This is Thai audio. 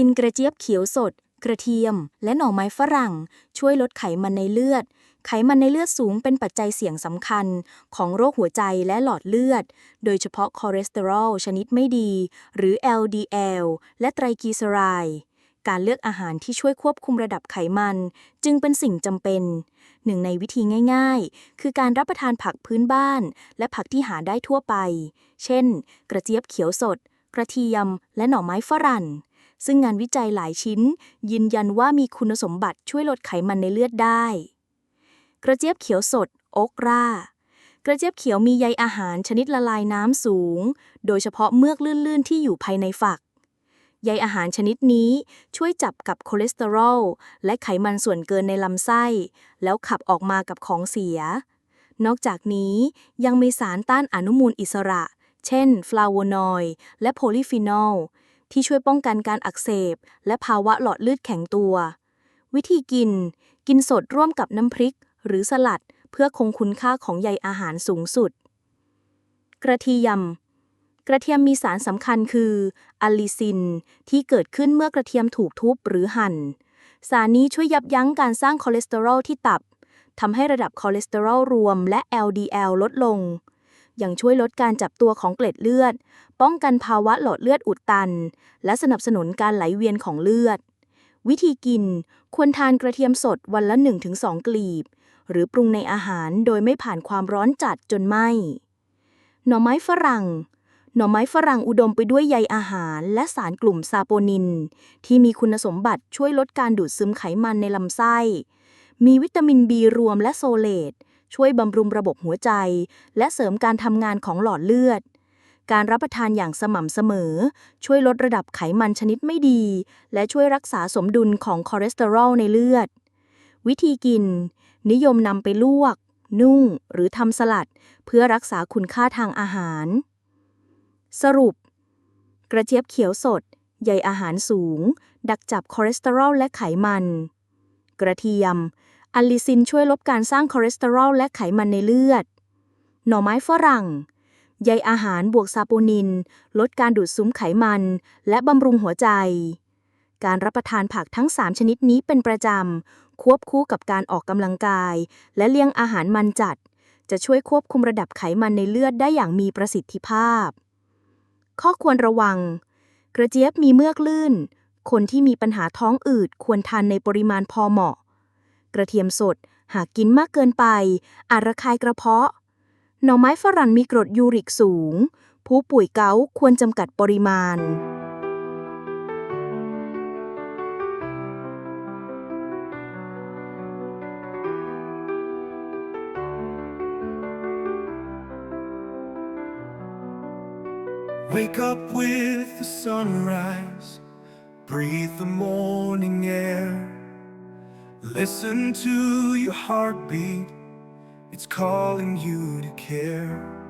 กินกระเจี๊ยบเขียวสด กระเทียม และหน่อไม้ฝรั่ง ช่วยลดไขมันในเลือด ไขมันในเลือดสูงเป็นปัจจัยเสี่ยงสำคัญ ของโรคหัวใจและหลอดเลือด โดยเฉพาะคอเลสเตอรอลชนิดไม่ดี หรือ LDL และไตรกลีเซอไรด์การเลือกอาหารที่ช่วยควบคุมระดับไขมัน จึงเป็นสิ่งจำเป็น หนึ่งในวิธีง่าย ๆ คือการรับประทานผักพื้นบ้าน และผักที่หาได้ทั่วไป เช่น กระเจี๊ยบเขียวสด กระเทียม และหน่อไม้ฝรั่ง ซึ่งงานวิจัยหลายชิ้น ยืนยันว่ามีคุณสมบัติช่วยลดไขมันในเลือดได้ กระเจี๊ยบเขียวสดโอกรา กระเจี๊ยบเขียวมีใยอาหารชนิดละลายน้ำสูง โดยเฉพาะเมือกลื่นๆ ที่อยู่ภายในฝัก ใยอาหารชนิดนี้ช่วยจับกับคอเลสเตอรอลและไขมันส่วนเกินในลำไส้ แล้วขับออกมากับของเสีย นอกจากนี้ยังมีสารต้านอนุมูลอิสระ เช่น ฟลาโวนอยด์และโพลีฟีนอล ที่ช่วยป้องกันการอักเสบ และภาวะหลอดเลือดแข็งตัว วิธีกิน กินสดร่วมกับน้ำพริก หรือสลัด เพื่อคงคุณค่าของใยอาหารสูงสุด กระเทียม กระเทียมมีสารสำคัญคืออะลิซิน ที่เกิดขึ้นเมื่อกระเทียมถูกทุบหรือหั่น สารนี้ช่วยยับยั้งการสร้างคอเลสเตอรอลที่ตับทำให้ระดับคอเลสเตอรอลรวมและ LDL ลดลง ยังช่วยลดการจับตัวของเกล็ดเลือด ป้องกันภาวะหลอดเลือดอุดตัน และสนับสนุนการไหลเวียนของเลือด วิธีกินควรทานกระเทียมสดวันละ 1-2 กลีบ หรือปรุงในอาหารโดยไม่ผ่านความร้อนจัดจนไหม้หน่อไม้ฝรั่ง หน่อไม้ฝรั่งอุดมไปด้วยใยอาหาร และสารกลุ่มซาโปนิน ที่มีคุณสมบัติช่วยลดการดูดซึมไขมันในลำไส้ มีวิตามินบีรวมและโซเลต ช่วยบำรุงระบบหัวใจ และเสริมการทำงานของหลอดเลือด การรับประทานอย่างสม่ำเสมอ ช่วยลดระดับไขมันชนิดไม่ดี และช่วยรักษาสมดุลของคอเลสเตอรอลในเลือด วิธีกิน นิยมนำไปลวก นุ่ง หรือทำสลัด เพื่อรักษาคุณค่าทางอาหาร สรุป กระเจี๊ยบเขียวสด ใยอาหารสูง ดักจับคอเลสเตอรอลและไขมัน กระเทียม อัลลิซินช่วยลดการสร้างคอเลสเตอรอลและไขมันในเลือด หน่อไม้ฝรั่ง ใยอาหารบวกซาโปนิน ลดการดูดซึมไขมัน และบำรุงหัวใจ การรับประทานผักทั้ง 3 ชนิดนี้เป็นประจำ ควบคู่กับการออกกำลังกาย และเลี่ยงอาหารมันจัด จะช่วยควบคุมระดับไขมันในเลือดได้อย่างมีประสิทธิภาพ ข้อควรระวัง กระเจี๊ยบมีเมือกลื่น คนที่มีปัญหาท้องอืดควรทานในปริมาณพอเหมาะ ระเทียมสด หากกินมากเกินไป อาจระคายกระเพาะ หน่อไม้ฝรั่งมีกรดยูริกสูง ผู้ป่วยเกาควรจำกัดปริมาณ Listen to your heartbeat, it's calling you to care.